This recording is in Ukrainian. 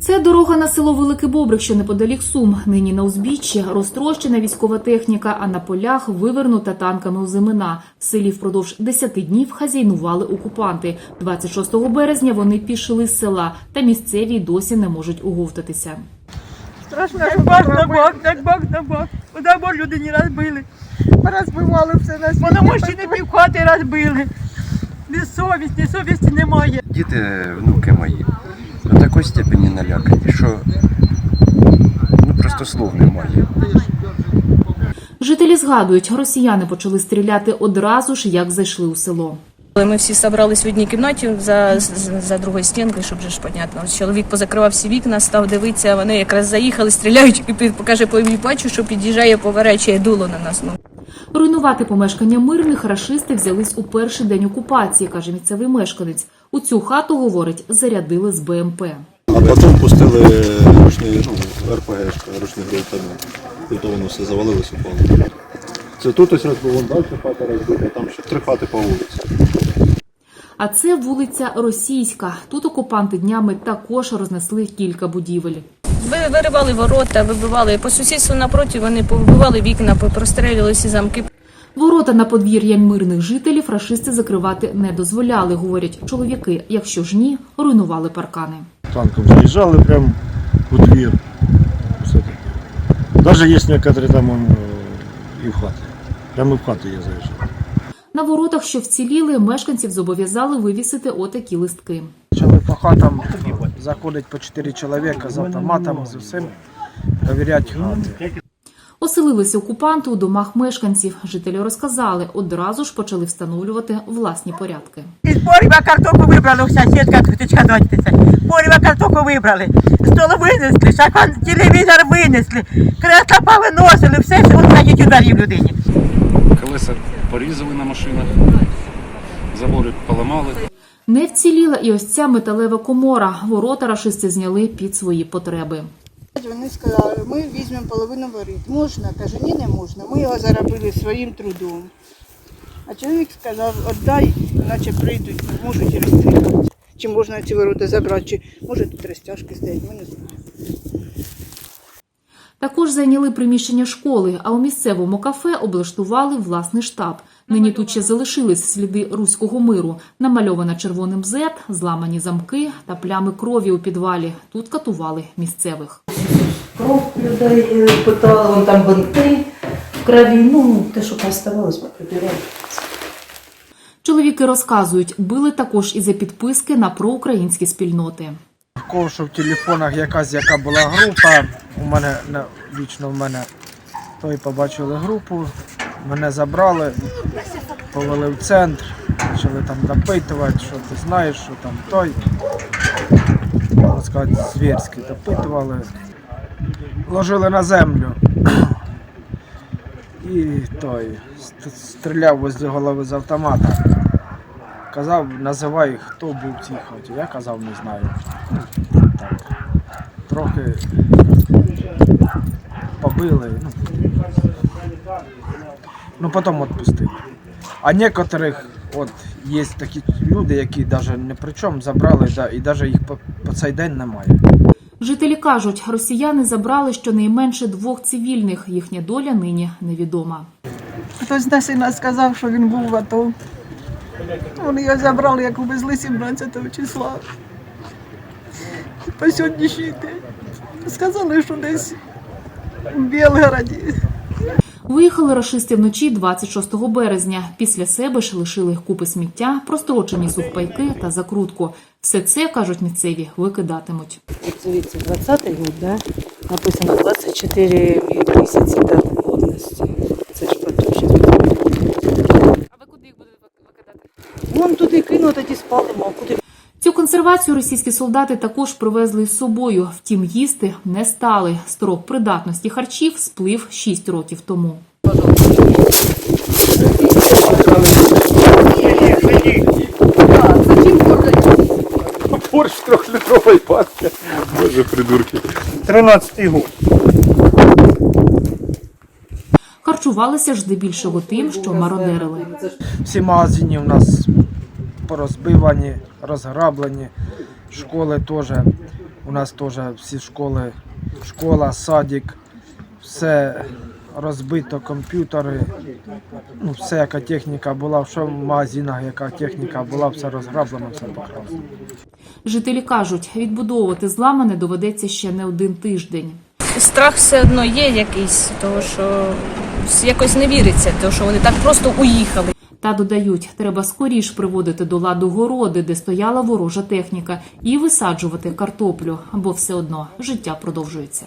Це дорога на село Великий Бобрик, що неподалік Сум. Нині на узбіччі розтрощена військова техніка, а на полях вивернута танками озимина. В селі впродовж 10 днів хазяйнували окупанти. 26 березня вони пішли з села, та місцеві й досі не можуть уговтатися. Страшно, як бак на бак, як бак на бак. Куди бо люди не розбили. Розбивали все на світі. Воно мужчини півхати розбили. Ні совість, ні совісті немає. Діти, внуки мої, такої степені налякані, що ну, просто слов немає. Жителі згадують, росіяни почали стріляти одразу ж, як зайшли у село. Ми всі зібрались в одній кімнаті за, за, другою стінкою, щоб вже ж понятно. Чоловік позакривав всі вікна, став дивитися, вони якраз заїхали, стріляють і під- покаже по бачу, що під'їжджає поверечує дуло на нас. Ну. Руйнувати помешкання мирних рашисти взялись у перший день окупації, каже місцевий мешканець. У цю хату, говорить, зарядили з БМП. А потім пустили ручний, ну, РПГшка, ручний гранатомет. І то воно все завалилось упало. Це тут ось розбив, вон далі хата розбита, там ще три хати по вулиці. А це вулиця Російська. Тут окупанти днями також рознесли кілька будівель. Ви- Виривали ворота, вибивали по сусідству напроти, вони повибивали вікна, прострелювали всі замки. Ворота на подвір'я мирних жителів рашисти закривати не дозволяли, говорять чоловіки. Якщо ж ні, руйнували паркани. танком заезжали прям у двір. Все таке. Даже есть некоторые там он, э, и в хаты. Прямо в хату я заезжал. На воротах, що вціліли, мешканців зобов'язали вивісити отакі листки. Почали по хатам заходить по 4 чоловіка з автоматами, з усім, перевіряти хати. Оселилися окупанти у домах мешканців. Жителі розказали, одразу ж почали встановлювати власні порядки. Із поріва картоку вибрали, вся сітка крутичка дочтиться. Поріва картоку вибрали. Стол винесли, шафан, телевізор винесли, кресла повиносили, все, що от ходять у дворі в людині. Колеса порізали на машинах, забори поламали. Не вціліла і ось ця металева комора. Ворота рашисти зняли під свої потреби. Вони сказали, ми візьмемо половину воріт. Можна? Каже, ні, не можна. Ми його заробили своїм трудом. А чоловік сказав, віддай, наче прийдуть, можуть розстріляти. Чи можна ці ворота забрати, чи може тут розтяжки стоять, ми не знаємо. Також зайняли приміщення школи, а у місцевому кафе облаштували власний штаб. Нині тут ще залишились сліди руського миру. Намальована червоним зет, зламані замки та плями крові у підвалі. Тут катували місцевих. кров людей е, питали, вон там бинти в крові, ну, те, що оставалось, поприбирали. Чоловіки розказують, били також і за підписки на проукраїнські спільноти. В кого що в телефонах якась яка була група, у мене вічно в мене той побачили групу, мене забрали, повели в центр, почали там допитувати, що ти знаєш, що там той. Можна сказати, звірськи допитували. Ложили на землю. І той стріляв возле голови з автомата. Казав, називай, хто був в цій хаті. Я казав, не знаю. Так. Трохи побили. Ну, ну потім відпустили. А некоторих, от є такі люди, які навіть не при чому забрали, да, і навіть їх по, по цей день немає. Жителі кажуть, росіяни забрали щонайменше двох цивільних. Їхня доля нині невідома. Хтось на сина сказав, що він був в АТО. Вони його забрали, як увезли 17 числа. По сьогоднішній день. Сказали, що десь у Білгороді. Виїхали рашисти вночі 26 березня. Після себе ж лишили купи сміття, прострочені сухпайки та закрутку. Все це, кажуть місцеві, викидатимуть. Дивіться, 20-й год, да? написано 24 місяці до годності. Це ж потім ще. А ви куди їх будете викидати? Вон туди кину, тоді спалимо, куди Цю консервацію російські солдати також привезли з собою. Втім, їсти не стали. Строк придатності харчів сплив 6 років тому. Борщ трьохлітровий пастка. Боже, придурки. 13 год. Харчувалися ж здебільшого тим, що мародерили. Всі магазини у нас порозбивані, розграблені, школи теж. У нас теж всі школи, школа, садик, все розбито, комп'ютери, ну, все, яка техніка була, що в магазинах, яка техніка була, все розграблено, все покрасно. Жителі кажуть, відбудовувати зламане доведеться ще не один тиждень. Страх все одно є якийсь, тому що якось не віриться, тому що вони так просто уїхали. Та додають, треба скоріш приводити до ладу городи, де стояла ворожа техніка, і висаджувати картоплю, бо все одно життя продовжується.